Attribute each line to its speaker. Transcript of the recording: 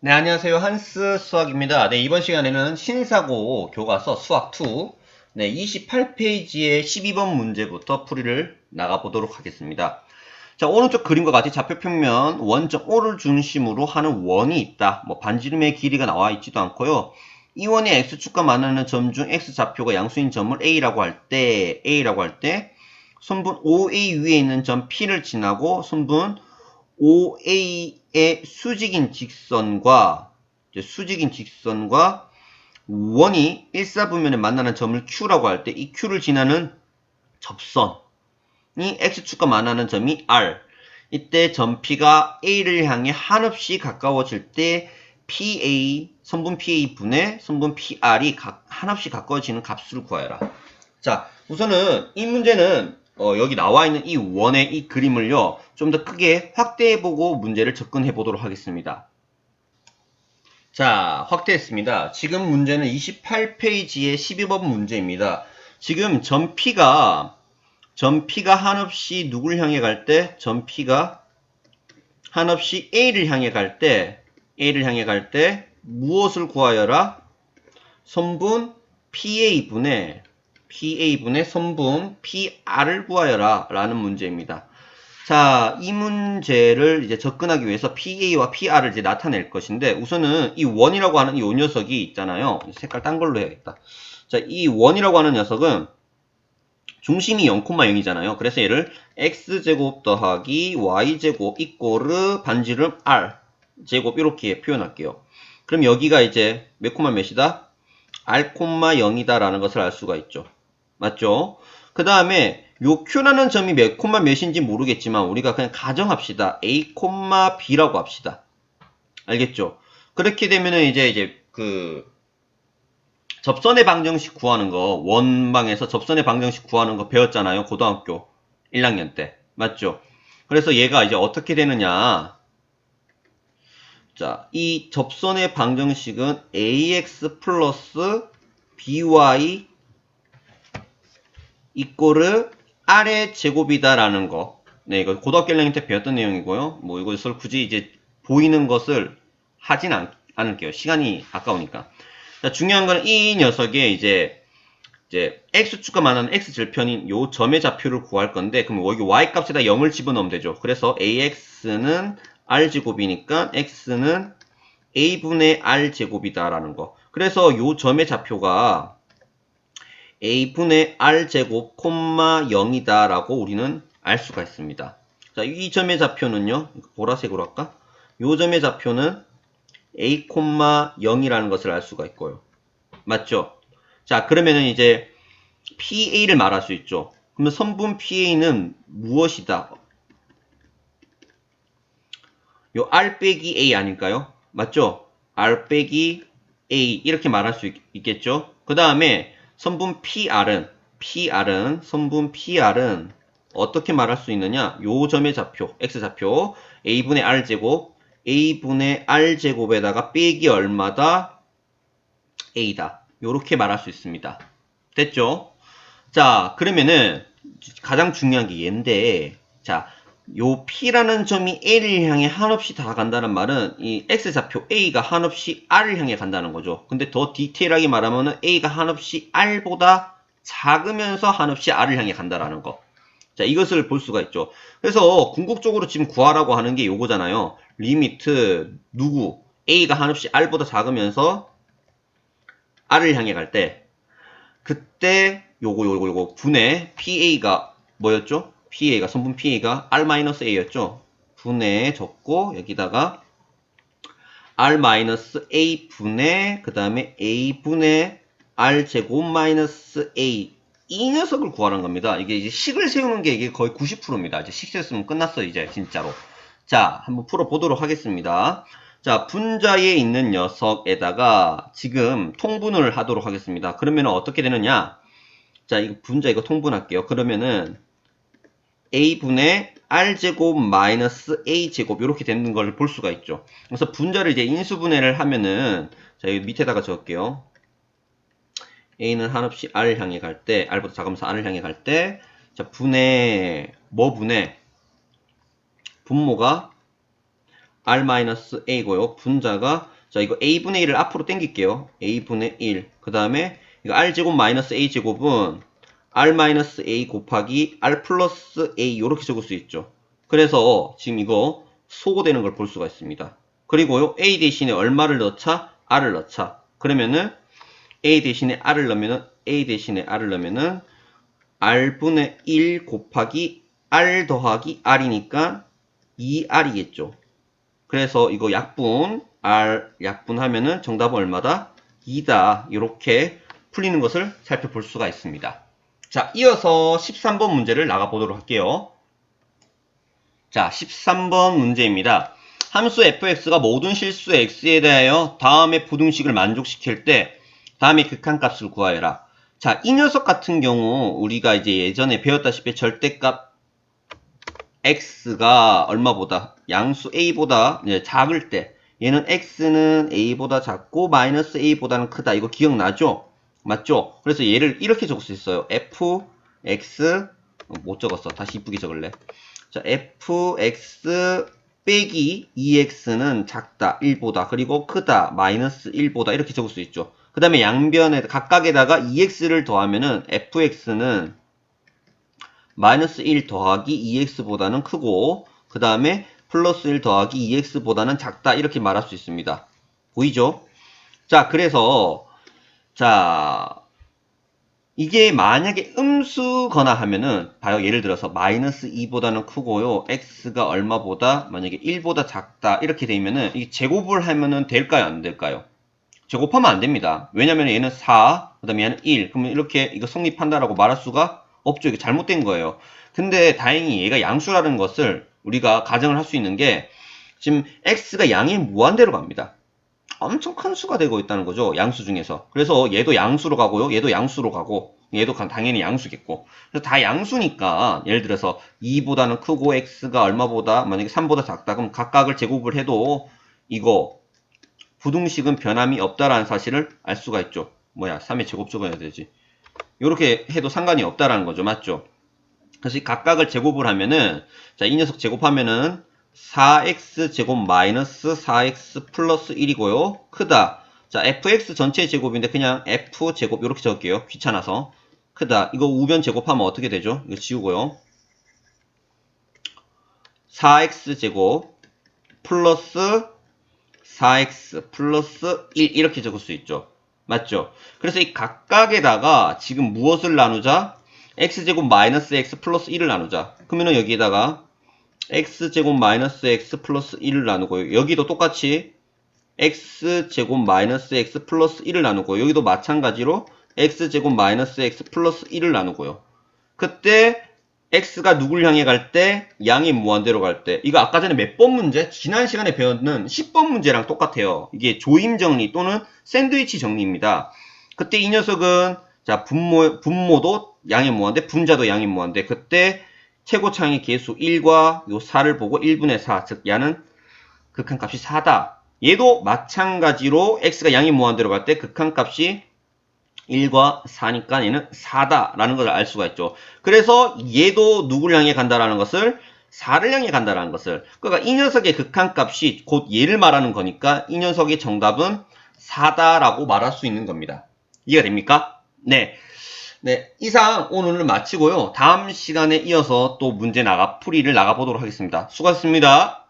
Speaker 1: 네, 안녕하세요. 한스 수학입니다. 네, 이번 시간에는 신사고 교과서 수학 2, 네, 28페이지의 12번 문제부터 풀이를 나가보도록 하겠습니다. 자, 오른쪽 그림과 같이 좌표 평면 원점 O를 중심으로 하는 원이 있다. 뭐, 반지름의 길이가 나와 있지도 않고요. 이 원의 x축과 만나는 점 중 x좌표가 양수인 점을 A라고 할 때, A라고 할 때, 선분 OA 위에 있는 점 P를 지나고 선분 OA 의 수직인 직선과 수직인 직선과 원이 일사분면에 만나는 점을 Q라고 할 때 이 Q를 지나는 접선이 X축과 만나는 점이 R 이때 점 P가 A를 향해 한없이 가까워질 때 PA 선분 PA 분의 선분 PR이 각- 한없이 가까워지는 값을 구하여라. 자, 우선은 이 문제는 어, 여기 나와 있는 이 원의 이 그림을요, 좀 더 크게 확대해보고 문제를 접근해 보도록 하겠습니다. 자, 확대했습니다. 지금 문제는 28페이지의 12번 문제입니다. 지금 점 P가 한없이 누굴 향해 갈 때, 점 P가 한없이 A를 향해 갈 때, A를 향해 갈 때, 무엇을 구하여라? 선분 PA분의 PA분의 선분 PR을 구하여라 라는 문제입니다. 자, 이 문제를 이제 접근하기 위해서 PA와 PR을 이제 나타낼 것인데 우선은 이 원이라고 하는 이 녀석이 있잖아요. 색깔 딴 걸로 해야겠다. 자, 이 원이라고 하는 녀석은 중심이 0,0이잖아요. 그래서 얘를 x제곱 더하기 y제곱 이꼬르 반지름 r 제곱 이렇게 표현할게요. 그럼 여기가 이제 몇 콤마 몇이다? r, 0이다 라는 것을 알 수가 있죠. 맞죠? 그 다음에 요 Q라는 점이 몇 콤마 몇인지 모르겠지만 우리가 그냥 가정합시다. A, B라고 합시다. 알겠죠? 그렇게 되면은 이제 이제 그 접선의 방정식 구하는 거 원방에서 접선의 방정식 구하는 거 배웠잖아요. 고등학교 1학년 때. 맞죠? 그래서 얘가 이제 어떻게 되느냐? 자, 이 접선의 방정식은 ax 플러스 by 이꼬르 r의 제곱이다라는 거. 네, 이거 고등학교 1학년 때 배웠던 내용이고요. 뭐 이것을 굳이 이제 보이는 것을 하진 않, 않을게요. 시간이 아까우니까. 자, 중요한 건 이 녀석의 이제 이제 x축과 만나는 x절편인 요 점의 좌표를 구할 건데 그럼 여기 y 값에다 0을 집어넣으면 되죠. 그래서 ax는 r제곱이니까 x는 a분의 r제곱이다라는 거. 그래서 요 점의 좌표가 a분의 r제곱 콤마 0이다 라고 우리는 알 수가 있습니다. 자, 이 점의 좌표는요. 보라색으로 할까? 요 점의 좌표는 a, 0이라는 것을 알 수가 있고요. 맞죠? 자, 그러면은 이제 PA를 말할 수 있죠. 그러면 선분 PA는 무엇이다? 요 R 빼기 A 아닐까요? 맞죠? R 빼기 A 이렇게 말할 수 있, 겠죠 그 다음에 선분 PR은 PR은 선분 PR은 어떻게 말할 수 있느냐? 요 점의 좌표, X좌표 A분의 R제곱 A분의 R제곱에다가 빼기 얼마다? A다. 요렇게 말할 수 있습니다. 됐죠? 자, 그러면은 가장 중요한 게 얘인데 자, 요 P라는 점이 A를 향해 한없이 다가간다는 말은 이 X좌표 A가 한없이 R을 향해 간다는 거죠. 근데 더 디테일하게 말하면은 A가 한없이 R보다 작으면서 한없이 R을 향해 간다라는 거. 자, 이것을 볼 수가 있죠. 그래서 궁극적으로 지금 구하라고 하는 게 요거잖아요. 리미트 누구 A가 한없이 R보다 작으면서 R을 향해 갈 때 그때 요거 요거 요거 분의 PA가 뭐였죠? PA가 선분 PA가 R-A였죠. 분의 적고 여기다가 R-A 분의 그 다음에 A 분의 R 제곱 마이너스 A 이 녀석을 구하는 겁니다. 이게 이제 식을 세우는 게 이게 거의 90%입니다. 이제 식 세웠으면 끝났어 이제 진짜로. 자, 한번 풀어 보도록 하겠습니다. 자, 분자에 있는 녀석에다가 지금 통분을 하도록 하겠습니다. 그러면 어떻게 되느냐? 자, 이거 분자 이거 통분할게요. 그러면은 a분의 r제곱 마이너스 a제곱 이렇게 되는 걸 볼 수가 있죠. 그래서 분자를 이제 인수분해를 하면은 자, 여기 밑에다가 적을게요. a는 한없이 r을 향해 갈 때, r보다 작으면서 r을 향해 갈 때, 자, 분의, 뭐 분의, 분모가 r-a고요. 분자가 자 이거 a분의 1을 앞으로 당길게요. a분의 1. 그 다음에 이거 r제곱 마이너스 a제곱은 r-a 곱하기 r 플러스 a 이렇게 적을 수 있죠. 그래서 지금 이거 소거되는 걸 볼 수가 있습니다. 그리고요 a 대신에 얼마를 넣자? r을 넣자. 그러면은 a 대신에 r을 넣으면은 a 대신에 r을 넣으면은 r분의 1 곱하기 r 더하기 r이니까 2r이겠죠. 그래서 이거 약분 r 약분하면은 정답은 얼마다? 2다. 이렇게 풀리는 것을 살펴볼 수가 있습니다. 자, 이어서 13번 문제를 나가 보도록 할게요. 자, 13번 문제입니다. 함수 fx가 모든 실수 x에 대하여 다음의 부등식을 만족시킬 때 다음의 극한값을 구하여라. 자, 이 녀석 같은 경우 우리가 이제 예전에 배웠다시피 절대값 x가 얼마보다 양수 a보다 작을 때 얘는 x는 a보다 작고 마이너스 a보다는 크다. 이거 기억나죠? 맞죠? 그래서 얘를 이렇게 적을 수 있어요. f x 어, 못 적었어. 다시 이쁘게 적을래. 자, fx 빼기 2x는 작다 1보다 그리고 크다 마이너스 1보다 이렇게 적을 수 있죠. 그 다음에 양변에 각각에다가 2x를 더하면은 fx는 마이너스 1 더하기 2x보다는 크고 그 다음에 플러스 1 더하기 2x보다는 작다 이렇게 말할 수 있습니다. 보이죠? 자 그래서 자 이게 만약에 음수거나 하면은 봐요. 예를 들어서 마이너스 2보다는 크고요. x가 얼마보다 만약에 1보다 작다 이렇게 되면은 이 제곱을 하면은 될까요? 안 될까요? 제곱하면 안 됩니다. 왜냐면 얘는 4 그 다음에 얘는 1 그러면 이렇게 이거 성립한다라고 말할 수가 없죠. 이게 잘못된 거예요. 근데 다행히 얘가 양수라는 것을 우리가 가정을 할 수 있는 게 지금 x가 양의 무한대로 갑니다 엄청 큰 수가 되고 있다는 거죠. 양수 중에서. 그래서 얘도 양수로 가고요. 얘도 양수로 가고 얘도 가- 당연히 양수겠고. 그래서 다 양수니까 예를 들어서 2보다는 크고 x가 얼마보다 만약에 3보다 작다 그럼 각각을 제곱을 해도 이거 부등식은 변함이 없다라는 사실을 알 수가 있죠. 뭐야 3의 제곱 적어야 되지. 이렇게 해도 상관이 없다라는 거죠. 맞죠? 그래서 이 각각을 제곱을 하면은 자 이 녀석 제곱하면은 4x 제곱 마이너스 4x 플러스 1이고요. 크다. 자, fx 전체 제곱인데 그냥 f 제곱 이렇게 적을게요. 귀찮아서. 크다. 이거 우변 제곱하면 어떻게 되죠? 이거 지우고요. 4x 제곱 플러스 4x 플러스 1 이렇게 적을 수 있죠. 맞죠? 그래서 이 각각에다가 지금 무엇을 나누자? x제곱 마이너스 x 플러스 1을 나누자. 그러면은 여기에다가 x제곱 마이너스 x 플러스 1을 나누고요. 여기도 똑같이 x제곱 마이너스 x 플러스 1을 나누고 여기도 마찬가지로 x제곱 마이너스 x 플러스 1을 나누고요. 그때 x가 누굴 향해 갈 때 양이 무한대로 갈 때 이거 아까 전에 몇 번 문제? 지난 시간에 배웠는 10번 문제랑 똑같아요. 이게 조임 정리 또는 샌드위치 정리입니다. 그때 이 녀석은 자 분모 분모도 양이 무한대 분자도 양이 무한대 그때 최고창의 개수 1과 요 4를 보고 1분의 4, 즉 야는 극한값이 4다. 얘도 마찬가지로 x가 양이 무한대로 갈 때 극한값이 1과 4니까 얘는 4다라는 걸알 수가 있죠. 그래서 얘도 누굴 향해 간다라는 것을 4를 향해 간다라는 것을 그러니까 이 녀석의 극한값이 곧 얘를 말하는 거니까 이 녀석의 정답은 4다라고 말할 수 있는 겁니다. 이해가 됩니까? 네. 네, 이상 오늘을 마치고요. 다음 시간에 이어서 또 문제 나가 풀이를 나가 보도록 하겠습니다. 수고하셨습니다.